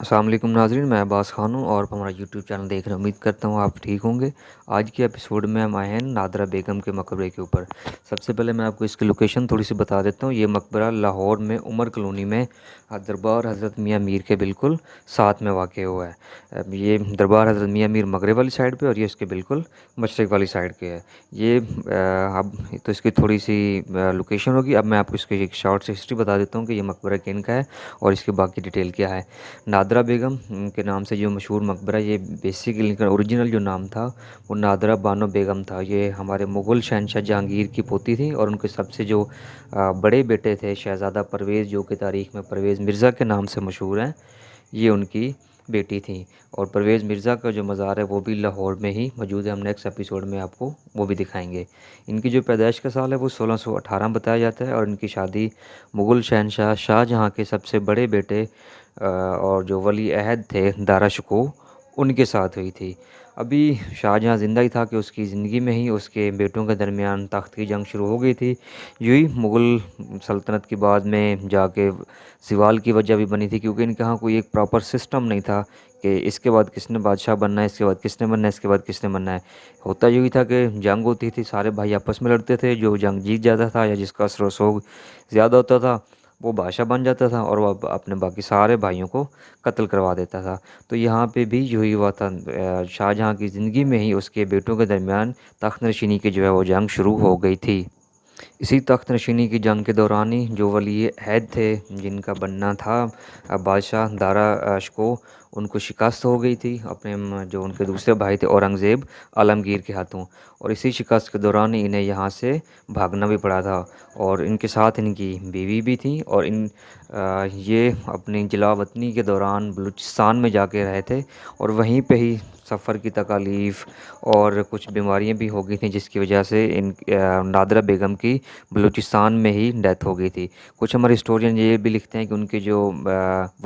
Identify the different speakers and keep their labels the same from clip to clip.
Speaker 1: वालेकुम नाजरीन, मैं अब्बास खान हूँ और हमारा यूट्यूब चैनल देख रहे हैं। उम्मीद करता हूँ आप ठीक होंगे। आज के एपिसोड में हम आए हैं नादरा बेगम के मकबरे के ऊपर। सबसे पहले मैं आपको इसकी लोकेशन थोड़ी सी बता देता हूँ। ये मकबरा लाहौर में, उमर कलोनी में, दरबार हज़रत मियाँ मीर के बिल्कुल साथ में वाक़ हुआ है। ये दरबार हज़रत मियाँ मीर मगरब वाली साइड पर और ये इसके बिल्कुल मशरक़ वाली साइड के है। ये अब तो इसकी थोड़ी सी लोकेशन होगी। अब मैं आपको इसकी एक शॉर्ट से हिस्ट्री बता देता हूँ कि ये मकबरा किन का है और इसकी बाकी डिटेल क्या है। नादरा बेगम के नाम से जो मशहूर मकबरा ये बेसिकली ओरिजिनल जो नाम था, वो नादरा बानो बेगम था। ये हमारे मुग़ल शहनशाह जहांगीर की पोती थी और उनके सबसे जो बड़े बेटे थे शहज़ादा परवेज़, जो कि तारीख़ में परवेज़ मिर्ज़ा के नाम से मशहूर हैं, ये उनकी बेटी थी और परवेज़ मिर्ज़ा का जो मज़ार है वो भी लाहौर में ही मौजूद है। हम नेक्स्ट एपिसोड में आपको वो भी दिखाएँगे। इनकी जो पैदाइश का साल है वो 1618 बताया जाता है और इनकी शादी मुग़ल शहनशाह शाहजहाँ के सबसे बड़े बेटे और जो वली अहद थे दारा शको उनके साथ हुई थी। अभी शाहजहाँ ज़िंदा ही था कि उसकी ज़िंदगी में ही उसके बेटों के दरमियान तख्त की जंग शुरू हो गई थी। यूँ मुग़ल सल्तनत के बाद में जाके सिवाल की वजह भी बनी थी क्योंकि इनके यहाँ कोई एक प्रॉपर सिस्टम नहीं था कि इसके बाद किसने बादशाह बनना है, इसके बाद किसने बनना है, इसके बाद किसने बनना है। होता यही था कि जंग होती थी, सारे भाई आपस में लड़ते थे, जो जंग जीत जाता था या जिसका असर ज़्यादा होता था वो बादशाह बन जाता था और वह अपने बाकी सारे भाइयों को कत्ल करवा देता था। तो यहाँ पे भी जो ही हुआ था शाहजहाँ की ज़िंदगी में ही उसके बेटों के दरमियान तख्त नशीनी की जो है वो जंग शुरू हो गई थी। इसी तख्त नशीनी की जंग के दौरान ही जो वली अहद थे जिनका बनना था बादशाह दारा को उनको शिकस्त हो गई थी। अपने जो उनके दूसरे भाई थे औरंगज़ेब आलमगीर के हाथों। और इसी शिकस्त के दौरान इन्हें यहाँ से भागना भी पड़ा था। और इनके साथ इनकी बीवी भी थी। और इन आ, ये अपनी जलावतनी के दौरान बलूचिस्तान में जाके रहे थे। और वहीं पे ही सफ़र की तकालीफ़ और कुछ बीमारियाँ भी हो गई थी, जिसकी वजह से इन नादरा बेगम की बलूचिस्तान में ही डेथ हो गई थी। कुछ हमारे हिस्टोरियन ये भी लिखते हैं कि उनकी जो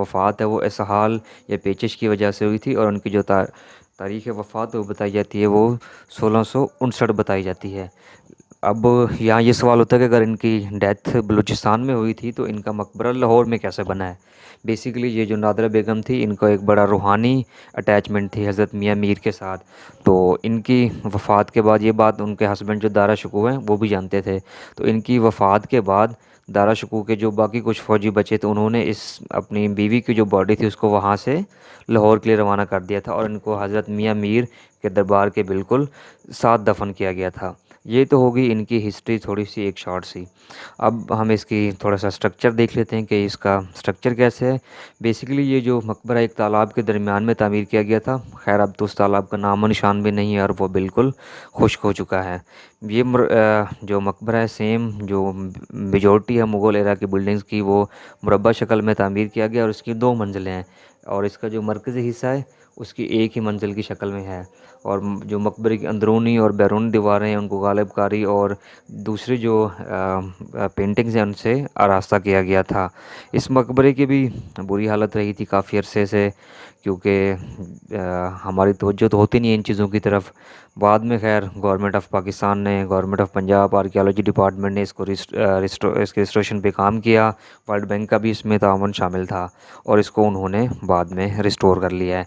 Speaker 1: वफ़ात है वो इसहाल या पेचिश की वजह से हुई थी और उनकी जो तारीख़ वफ़ात, वो बताई जाती है, वो सोलह सौ उनसठ बताई जाती है। अब यहाँ ये सवाल होता है कि अगर इनकी डेथ बलूचिस्तान में हुई थी तो इनका मकबरा लाहौर में कैसे बना है? बेसिकली ये जो नादरा बेगम थी, इनका एक बड़ा रूहानी अटैचमेंट थी हज़रत मियाँ मीर के साथ। तो इनकी वफ़ात के बाद, ये बात उनके हस्बैंड जो दारा शकू हैं, वो भी जानते थे। तो इनकी वफ़ात के बाद दारा शकू के जो बाकी कुछ फ़ौजी बचे थे, उन्होंने इस अपनी बीवी की जो बॉडी थी, उसको वहाँ से लाहौर के लिए रवाना कर दिया था और इनको हज़रत मियाँ मीर के दरबार के बिल्कुल साथ दफन किया गया था। ये तो होगी इनकी हिस्ट्री थोड़ी सी एक शॉर्ट सी। अब हम इसकी थोड़ा सा स्ट्रक्चर देख लेते हैं कि इसका स्ट्रक्चर कैसे है। बेसिकली ये जो मकबरा एक तालाब के दरमियान में तामीर किया गया था। खैर, अब तो उस तालाब का नामो निशान भी नहीं है और वो बिल्कुल खुश्क हो चुका है। ये जो मकबरा है सेम जो मेजोरिटी है मुग़ल एरा की बिल्डिंग्स की, वो मुरबा शक्ल में तामीर किया गया और इसकी दो मंजिलें हैं। और इसका जो मरकज़ी हिस्सा है, उसकी एक ही मंजिल की शक्ल में है। और जो मकबरे की अंदरूनी और बैरूनी दीवारें हैं, उनको गालिब कारी और दूसरी जो पेंटिंग्स हैं, उनसे आरास्ता किया गया था। इस मकबरे की भी बुरी हालत रही थी काफ़ी अरसे से, क्योंकि हमारी तवज्जो तो होती नहीं है इन चीज़ों की तरफ़। बाद में खैर गवर्नमेंट ऑफ़ पाकिस्तान ने government of Punjab archaeology department ने इसको रिस्टो इसके रिस्टोरेशन पे काम किया। वर्ल्ड बैंक का भी इसमें तावन शामिल था और इसको उन्होंने बाद में रिस्टोर कर लिया है।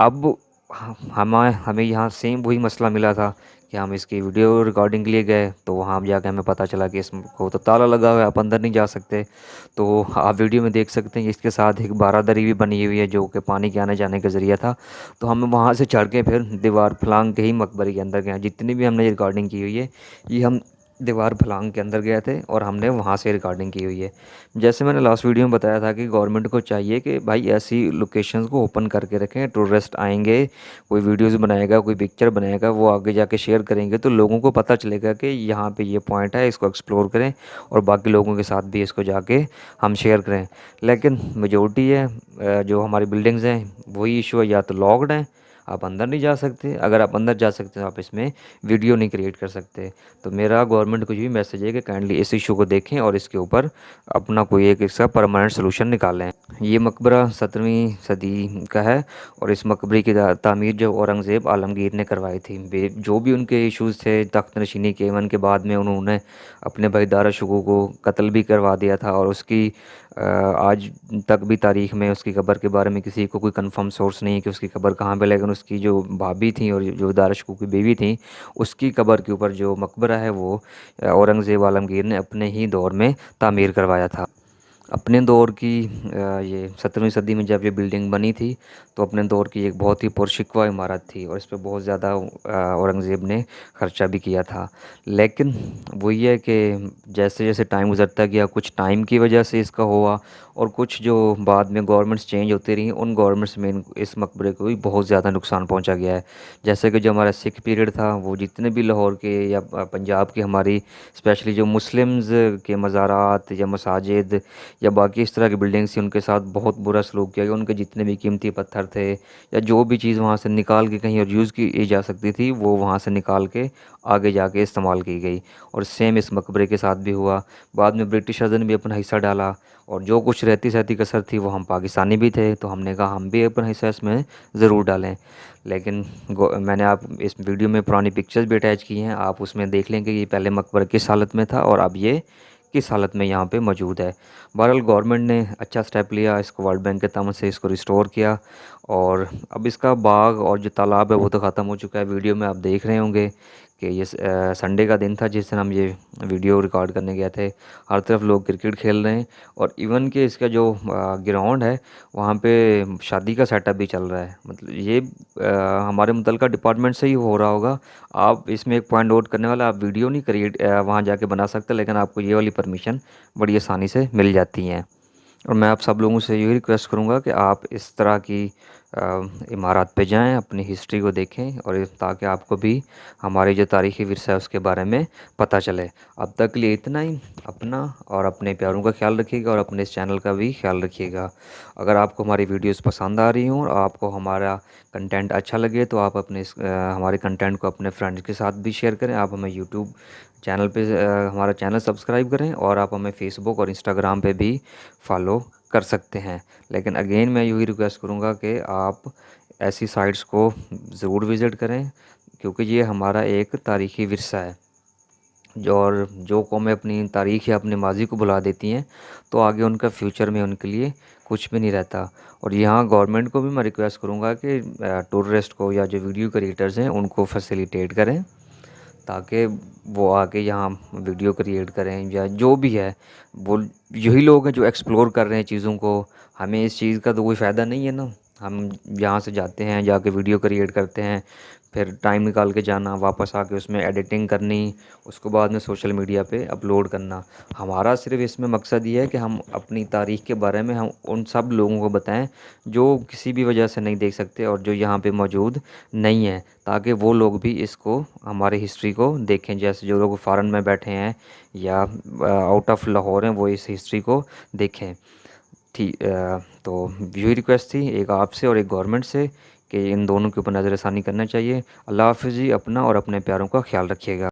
Speaker 1: अब हम, हमें यहाँ सेम वही मसला मिला था कि हम इसकी वीडियो रिकॉर्डिंग के लिए गए तो वहाँ जाके हमें पता चला कि इसको तो ताला लगा हुआ है, आप अंदर नहीं जा सकते। तो आप वीडियो में देख सकते हैं, इसके साथ एक बारादरी भी बनी हुई है, जो कि पानी के आने जाने का ज़रिया था। तो हम वहाँ से चढ़ के फिर दीवार फलांग के ही मकबरी के अंदर गए जितनी भी हमने रिकॉर्डिंग की हुई है, ये हम दीवार फलांग के अंदर गए थे और हमने वहाँ से रिकॉर्डिंग की हुई है। जैसे मैंने लास्ट वीडियो में बताया था कि गवर्नमेंट को चाहिए कि भाई ऐसी लोकेशंस को ओपन करके रखें टूरिस्ट आएँगे, कोई वीडियोस बनाएगा, कोई पिक्चर बनाएगा, वो आगे जाके शेयर करेंगे तो लोगों को पता चलेगा कि यहाँ पे ये पॉइंट है, इसको एक्सप्लोर करें और बाकी लोगों के साथ भी इसको जाके हम शेयर करें। लेकिन मेजोरिटी है जो हमारी बिल्डिंग्स हैं, वही इशू है, या तो लॉकड हैं आप अंदर नहीं जा सकते। अगर आप अंदर जा सकते हैं, आप इसमें वीडियो नहीं क्रिएट कर सकते। तो मेरा गवर्नमेंट को भी मैसेज है कि काइंडली इस इशू को देखें और इसके ऊपर अपना कोई एक इसका परमानेंट सोलूशन निकालें। ये मकबरा सत्रहवीं सदी का है और इस मकबरे की तमीर जो औरंगज़ेब आलमगीर ने करवाई थी। जो भी उनके इशूज़ थे, तख्त नशीनी के वन के बाद में उन्होंने अपने भाई दारा शुगू को कत्ल भी करवा दिया था और उसकी आज तक भी तारीख़ में उसकी ख़बर के बारे में किसी को कोई कंफर्म सोर्स नहीं है कि उसकी ख़बर कहाँ पे, लेकिन उसकी जो भाभी थी और जो दारशकू की बीवी थी, उसकी खबर के ऊपर जो मकबरा है वो औरंगज़ेब आलमगीर ने अपने ही दौर में तामीर करवाया था। अपने दौर की ये सत्रहवीं सदी में जब ये बिल्डिंग बनी थी तो अपने दौर की एक बहुत ही पुरशिकवा इमारत थी और इस पर बहुत ज़्यादा औरंगज़ेब ने ख़र्चा भी किया था। लेकिन वही है कि जैसे जैसे टाइम गुज़रता गया, कुछ टाइम की वजह से इसका हुआ और कुछ जो बाद में गवर्नमेंट्स चेंज होती रही, उन गवर्नमेंट्स में इस मकबरे को भी बहुत ज़्यादा नुकसान पहुँचा गया है। जैसे कि जो हमारा सिख पीरियड था, वो जितने भी लाहौर के या पंजाब की हमारी स्पेशली जो मुस्लिम्स के मज़ारात या मसाजिद या बाकी इस तरह की बिल्डिंग्स थी, उनके साथ बहुत बुरा सलूक किया गया। उनके जितने भी कीमती पत्थर थे या जो भी चीज़ वहाँ से निकाल के कहीं और यूज़ की जा सकती थी, वो वहाँ से निकाल के आगे जाके इस्तेमाल की गई। और सेम इस मकबरे के साथ भी हुआ। बाद में ब्रिटिशर्स ने भी अपना हिस्सा डाला और जो कुछ रहती सहती कसर थी, वो हम पाकिस्तानी भी थे तो हमने कहा, हम भी अपना हिस्सा इसमें ज़रूर डालें। लेकिन मैंने आप, इस वीडियो में पुरानी पिक्चर्स भी अटैच की हैं। आप उसमें देख लें कि ये पहले मकबर किस हालत में था और अब ये किस हालत में यहाँ पे मौजूद है। बहरहाल गवर्नमेंट ने अच्छा स्टेप लिया, इसको वर्ल्ड बैंक के तमन से इसको रिस्टोर किया और अब इसका बाग और जो तालाब है वो तो ख़त्म हो चुका है। वीडियो में आप देख रहे होंगे कि ये संडे का दिन था जिस दिन हम ये वीडियो रिकॉर्ड करने गए थे। हर तरफ़ लोग क्रिकेट खेल रहे हैं और इवन कि इसका जो ग्राउंड है वहाँ पे शादी का सेटअप भी चल रहा है। मतलब ये आ, हमारे मुतल डिपार्टमेंट से ही हो रहा होगा। आप इसमें एक पॉइंट नोट करने वाला आप वीडियो नहीं क्रिएट वहाँ जाके बना सकते लेकिन आपको ये वाली परमिशन बड़ी आसानी से मिल जाती हैं। और मैं आप सब लोगों से यही रिक्वेस्ट करूँगा कि आप इस तरह की इमारत पे जाएँ, अपनी हिस्ट्री को देखें और ताकि आपको भी हमारी जो तारीख़ी विरसा है उसके बारे में पता चले। अब तक के लिए इतना ही। अपना और अपने प्यारों का ख्याल रखिएगा और अपने इस चैनल का भी ख्याल रखिएगा। अगर आपको हमारी वीडियोस पसंद आ रही हों और आपको हमारा कंटेंट अच्छा लगे तो आप अपने इस हमारे कंटेंट को अपने फ्रेंड्स के साथ भी शेयर करें। आप हमें यूट्यूब चैनल पे हमारा चैनल सब्सक्राइब करें और आप हमें फ़ेसबुक और इंस्टाग्राम पे भी फॉलो कर सकते हैं। लेकिन अगेन मैं यही रिक्वेस्ट करूँगा कि आप ऐसी साइट्स को ज़रूर विज़िट करें, क्योंकि ये हमारा एक तारीख़ी विरसा है। जो और जो कौमें अपनी तारीख़ या अपनी माजी को भुला देती हैं तो आगे उनका फ्यूचर में उनके लिए कुछ भी नहीं रहता। और यहाँ गवर्नमेंट को भी मैं रिक्वेस्ट करूँगा कि टूरिस्ट को या जो वीडियो क्रिएटर्स हैं, उनको फैसिलिटेट करें। ताकि वो आके यहाँ वीडियो क्रिएट करें या जो भी है, वो यही लोग हैं जो एक्सप्लोर कर रहे हैं चीज़ों को। हमें इस चीज़ का तो कोई फ़ायदा नहीं है ना। हम यहाँ से जाते हैं, जाके वीडियो क्रिएट करते हैं। फिर टाइम निकाल के जाना, वापस आके उसमें एडिटिंग करनी, उसको बाद में सोशल मीडिया पे अपलोड करना। हमारा सिर्फ़ इसमें मकसद ये है कि हम अपनी तारीख़ के बारे में हम उन सब लोगों को बताएँ, जो किसी भी वजह से नहीं देख सकते और जो यहाँ पे मौजूद नहीं है, ताकि वो लोग भी इसको, हमारे हिस्ट्री को देखें। जैसे जो लोग फ़ॉरन में बैठे हैं या आउट ऑफ़ लाहौर हैं, वो इस हिस्ट्री को देखें। ठीक तो यही रिक्वेस्ट थी, एक आपसे और एक गवर्नमेंट से। कि इन दोनों के ऊपर नज़रसानी करना चाहिए। अल्लाह हाफिज़ जी, अपना और अपने प्यारों का ख्याल रखिएगा।